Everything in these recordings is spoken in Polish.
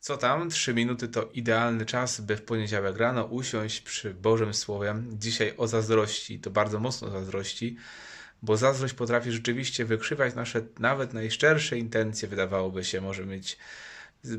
Co tam? Trzy minuty to idealny czas, by w poniedziałek rano usiąść przy Bożym Słowem. Dzisiaj o zazdrości, to bardzo mocno zazdrości, bo zazdrość potrafi rzeczywiście wykrzywać nasze nawet najszczersze intencje, wydawałoby się. Możemy mieć,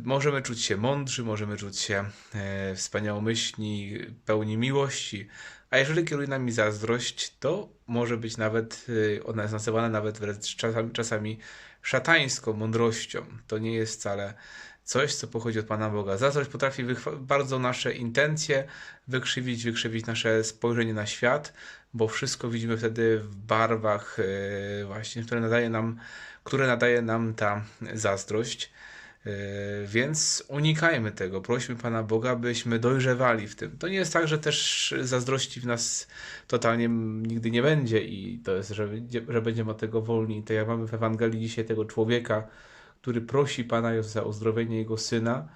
możemy czuć się mądrzy, możemy czuć się e, wspaniałomyślni, pełni miłości, a jeżeli kieruje nami zazdrość, to może być nawet, e, ona jest nazywana nawet wręcz czasami, czasami szatańską mądrością. To nie jest wcale coś, co pochodzi od Pana Boga. Zazdrość potrafi bardzo nasze intencje wykrzywić, wykrzywić nasze spojrzenie na świat, bo wszystko widzimy wtedy w barwach e, właśnie, które nadaje nam, które nadaje nam ta zazdrość. E, Więc unikajmy tego. Prośmy Pana Boga, byśmy dojrzewali w tym. To nie jest tak, że też zazdrości w nas totalnie nigdy nie będzie i to jest, że, że będziemy od tego wolni. Tak jak mamy w Ewangelii dzisiaj tego człowieka, który prosi Pana Jezusa o uzdrowienie jego syna.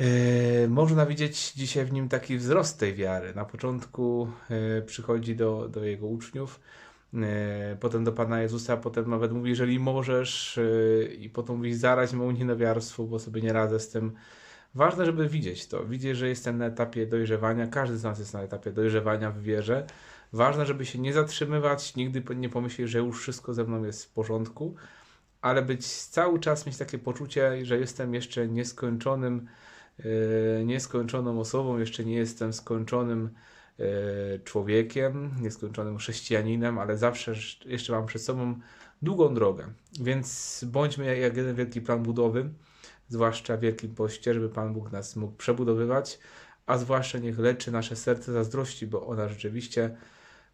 E, Można widzieć dzisiaj w nim taki wzrost tej wiary. Na początku e, przychodzi do, do jego uczniów, e, potem do Pana Jezusa, potem nawet mówi, jeżeli możesz, i potem mówi, zarać mu niedowiarstwu, bo sobie nie radzę z tym. Ważne, żeby widzieć to, widzieć, że jestem na etapie dojrzewania, każdy z nas jest na etapie dojrzewania w wierze. Ważne, żeby się nie zatrzymywać, nigdy nie pomyśleć, że już wszystko ze mną jest w porządku, ale być cały czas mieć takie poczucie, że jestem jeszcze nieskończonym, e, nieskończoną osobą, jeszcze nie jestem skończonym e, człowiekiem, nieskończonym chrześcijaninem, ale zawsze sz- jeszcze mam przed sobą długą drogę. Więc bądźmy jak jeden wielki plan budowy, zwłaszcza w Wielkim Poście, żeby Pan Bóg nas mógł przebudowywać, a zwłaszcza niech leczy nasze serce zazdrości, bo ona rzeczywiście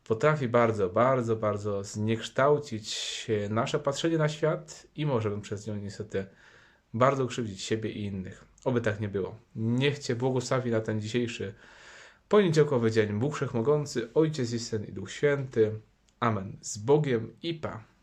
potrafi bardzo, bardzo, bardzo zniekształcić e, nasze patrzenie na świat i możemy przez nią niestety bardzo krzywdzić siebie i innych. Oby tak nie było. Niech Cię błogosławi na ten dzisiejszy poniedziałkowy dzień Bóg Wszechmogący, Ojciec i Syn i Duch Święty. Amen. Z Bogiem i Pa.